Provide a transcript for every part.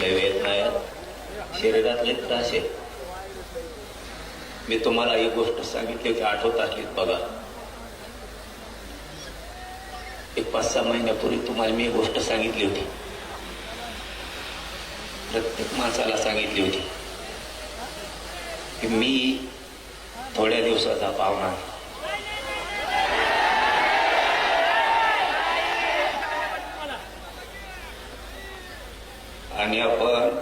लय वेदना आहेत. शरीरातले त्रास आहेत. मी तुम्हाला एक गोष्ट सांगितली होती आठवत असलीत बघा. एक पाच सहा महिन्यापूर्वी तुम्हाला मी गोष्ट सांगितली होती. प्रत्येक माणसाला सांगितली होती. की मी थोड्या दिवसाचा पाहुणा आणि आपण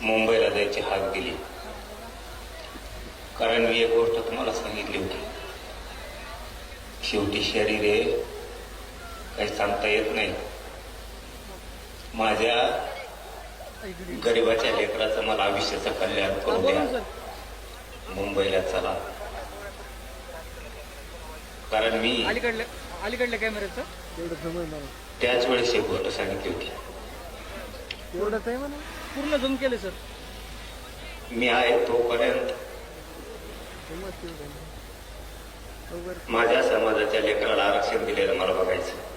मुंबईला जायची हाक दिली. कारण मी एक गोष्ट तुम्हाला सांगितली होती. शेवटी शरीर हे काही सांगता येत नाही. माझ्या गरिबाच्या लेकराचं मला आयुष्याचं कल्याण करून द्या. मुंबईला चला. कारण मी अलीकडल्या अलीकडल्या कॅमेऱ्याचं? त्याच वेळेस एक गोष्ट सांगितली होती. तेवढंच आहे म्हणा. पूर्ण झूम केले सर. मी आहे तोपर्यंत माझ्या समाजाच्या लेकराला आरक्षण दिलेलं मला बघायचं.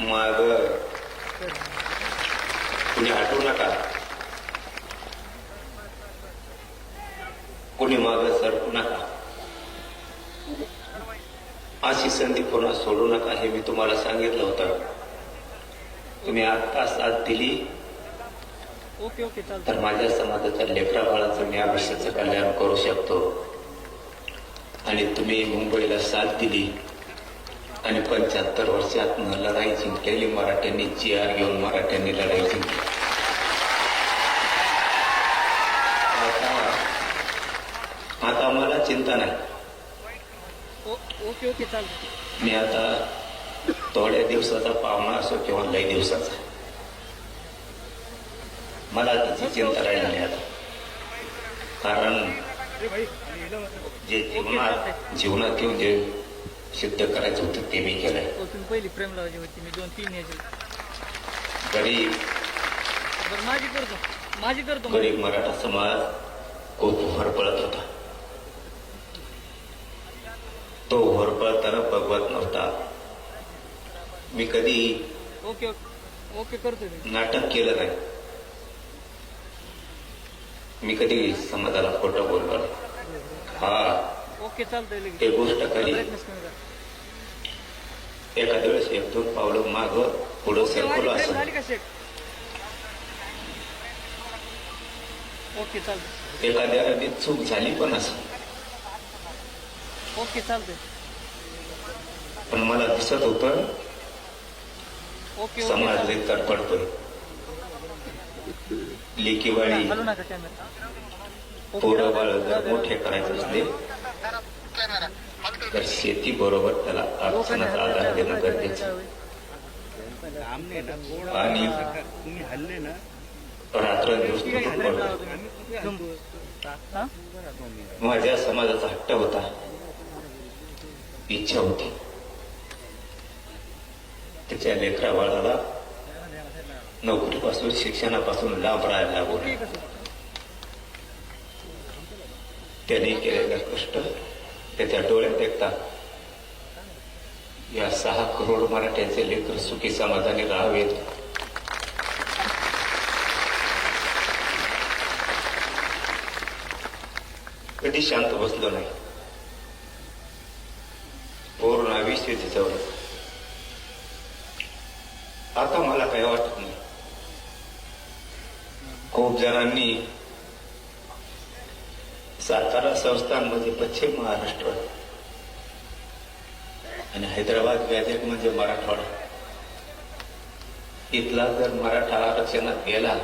मग कुणी हटवू नका. कुणी माग सरकू नका. अशी संधी पुन्हा सोडू नका हे मी तुम्हाला सांगितलं होतं. तुम्ही आता साथ दिली. ओके ओके तर माझ्या समाजाच्या लेकरा बाळाचं मी आयुष्याचं कल्याण करू शकतो. आणि तुम्ही मुंबईला साथ दिली. आणि पंच्याहत्तर वर्षात लढाई जिंकलेली मराठ्यांनी जी आर घेऊन मराठ्यांनी लढाई जिंकली आता आता मला चिंता नाही. ओके ओके चालतं मी आता थोड्या दिवसाचा पाहुणा असो किंवा लई दिवसाचा. मला त्याची चिंता राहिली नाही आता. कारण जे जीवनात जीवनात येऊन जे सिद्ध करायचं होतं ते मी केलंय. हो पहिली प्रेम लावायची होती मी दोन तीन याची गरीब माझी करतो. माझी करतो. गरीब मराठा समाज खूप होरपळत होता. तो होरपळताना बघवत नव्हता. मी कधी ओके ओके करतो नाटक केलं नाही. मी कधी समाजाला खोटं बोललो नाही. हा. ओके चालतंय गोष्ट करा एखाद्या वेळेस एक दोन पावलं माग पुढं सरकलो असं. ओके चालतंय. एखाद्या चूक झाली पण असं. ओके चालतंय पण मला दिसत होतं ओके समाज चालतंय. लई तडफडतोय लेकीवाळी पोरं बाळ जर. मोठे करायचे असले तर शेती बरोबर त्याला अडचणाचा आधार देणं गरजेचं. आणि तुम्ही. हा? माझ्या समाजाचा हट्ट होता इच्छा होती त्याच्या लेकरा बाळाला नोकरीपासून शिक्षणापासून लांब राहायला लागू नये. ठीक कष्ट त्याच्या डोळ्यात देखतात या सहा करोड मराठ्यांचे लेकर सुखी समाधानी राहावेत कधी शांत बसलो नाही पूर्ण तिच्यावर. आता मला काही वाटत नाही. खूप जणांनी सातारा संस्थान म्हणजे पश्चिम महाराष्ट्र आणि हैदराबाद गॅझेट म्हणजे मराठवाडा. इथला जर मराठा आरक्षणात गेला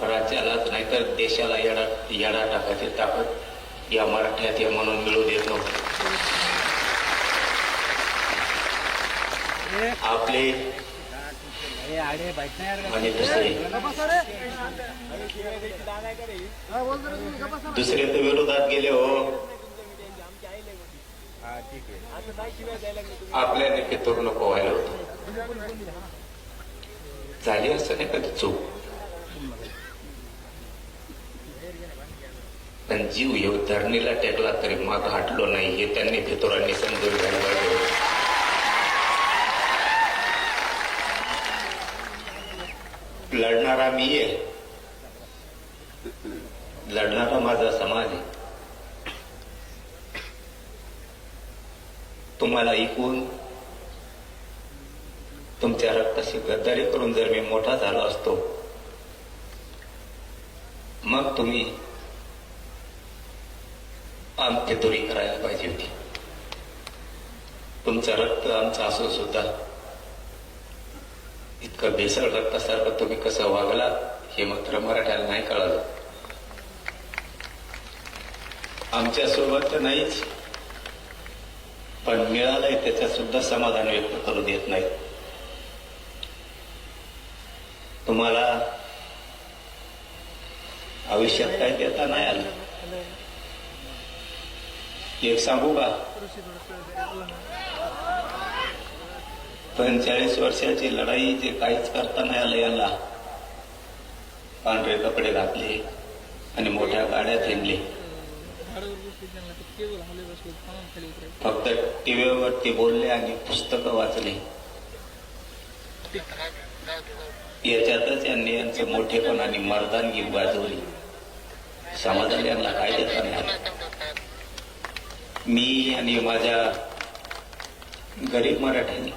राज्यालाच नाही तर देशाला येडा येडा टाकायची ताकद या मराठ्यात या म्हणून मिळू देत नव्हती. आपले म्हणजे दुसरे. तर विरोधात गेले हो. आपल्या नेते नको व्हायला होतं. झाली असं नाही कधी चूक. पण जीव येऊ धरणीला टेकला तरी माग हटलो नाही हे त्यांनी फितुरांनी समजून घ्यायला पाहिजे. लढणारा मी आहे. लढणारा माझा समाज आहे. तुम्हाला ऐकून तुमच्या रक्ताशी गद्दारी करून जर मी मोठा झालो असतो मग तुम्ही आमची दुरी करायला पाहिजे होती. तुमचं रक्त आमचं असून सुद्धा इतकं भेसळ रक्तासारखं तुम्ही कसं वागला हे मात्र मराठ्याला नाही कळालं. आमच्यासोबत तर नाहीच पण मिळालंय त्याच्यात सुद्धा समाधान व्यक्त करू देत नाही. तुम्हाला आयुष्यात काय देता नाही आलं? एक सांगू का? पंचेचाळीस वर्षाची लढाई जे काहीच करता नाही आलं याला. पांढरे कपडे घातले आणि मोठ्या गाड्या थेंबले. फक्त टीव्हीवरती बोलले आणि पुस्तकं वाचले. याच्यातच यांनी यांचं मोठेपण आणि मर्दानगी गाजवली समाजाला यांना काय देता नाही मी आणि माझ्या गरीब मराठ्यांनी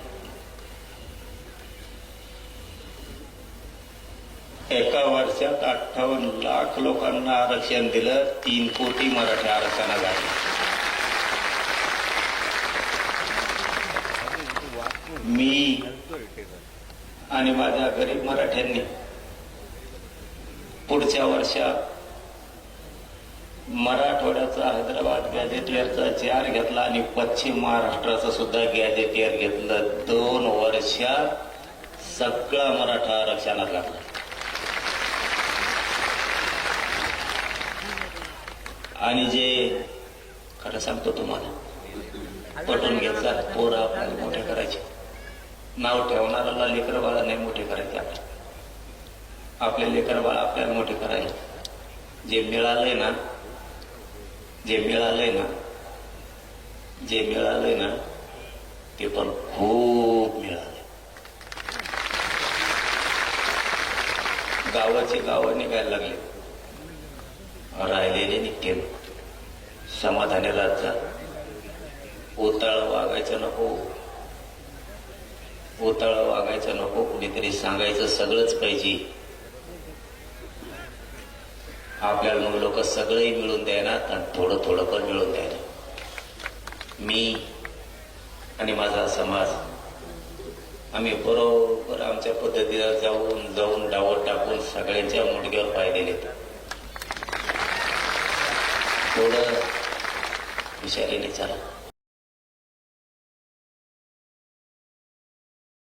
एका वर्षात अठ्ठावन्न लाख लोकांना आरक्षण दिलं तीन कोटी मराठी आरक्षणाला घातलं मी आणि माझ्या गरीब मराठ्यांनी पुढच्या वर्षात मराठवाड्याचा हैदराबाद गॅजेटियरचा चार घेतला आणि पश्चिम महाराष्ट्राचं सुद्धा गॅजेटियर घेतलं. दोन वर्षात सगळा मराठा आरक्षणात घातला आणि जे खरं सांगतो तुम्हाला पटवून घ्यायचा पोरं आपल्याला मोठे करायचे. नाव ठेवणाऱ्याला लेकर बाळा नाही मोठे करायचे आपले. आपले लेकर बाळ आपल्याला मोठे करायचे. जे मिळालंय ना जे मिळालंय ना जे मिळालंय ना ते पण खूप मिळालंय. गावाची गावं निघायला लागली. राहिलेले निघते समाधानी राहत जा ओताळ वागायचं नको. ओताळ वागायचं नको. कुणीतरी सांगायचं सगळंच पाहिजे. आपल्याला मग लोक सगळंही मिळून द्यायनात आणि थोडं थोडं पण मिळून द्यायला मी आणि माझा समाज आम्ही बरोबर आमच्या पद्धतीला जाऊन जाऊन डावत टाकून सगळ्यांच्या मुडक्यावर पाय दिले थोडं हुशारीने चला.